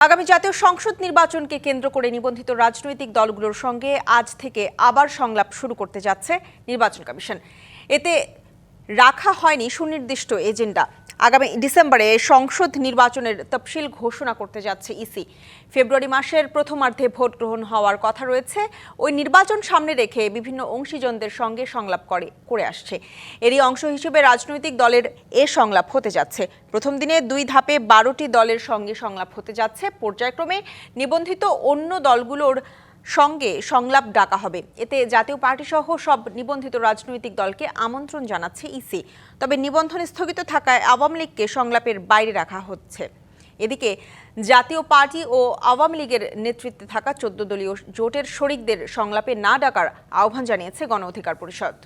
আগামী জাতীয় সংসদ নির্বাচনকে কেন্দ্র করে নিবন্ধিত রাজনৈতিক দলগুলোর সঙ্গে আজ থেকে আবার সংলাপ শুরু করতে যাচ্ছে নির্বাচন কমিশন। এতে রাখা হয়নি সুনির্দিষ্ট এজেন্ডা। আগামী ডিসেম্বরে সংসদ নির্বাচনের তফসিল ঘোষণা করতে যাচ্ছে ইসি। ফেব্রুয়ারি মাসের প্রথমার্ধে ভোট গ্রহণ হওয়ার কথা রয়েছে। ওই নির্বাচন সামনে রেখে বিভিন্ন অংশীজনদের সঙ্গে সংলাপ করে করে আসছে। এরই অংশ হিসেবে রাজনৈতিক দলের এ সংলাপ হতে যাচ্ছে। প্রথম দিনে দুই ধাপে বারোটি দলের সঙ্গে সংলাপ হতে যাচ্ছে। পর্যায়ক্রমে নিবন্ধিত অন্য দলগুলোর সঙ্গে সংলাপ ডাকা হবে। এতে জাতীয় পার্টি সহ সব নিবন্ধিত রাজনৈতিক দলকে আমন্ত্রণ জানাচ্ছে ইসি। তবে নিবন্ধন স্থগিত থাকায় আওয়ামী লীগকে সংলাপের বাইরে রাখা হচ্ছে। এদিকে জাতীয় পার্টি ও আওয়ামী লীগের নেতৃত্বে থাকা চোদ্দ দলীয় জোটের শরিকদের সংলাপে না ডাকার আহ্বান জানিয়েছে গণ অধিকার পরিষদ।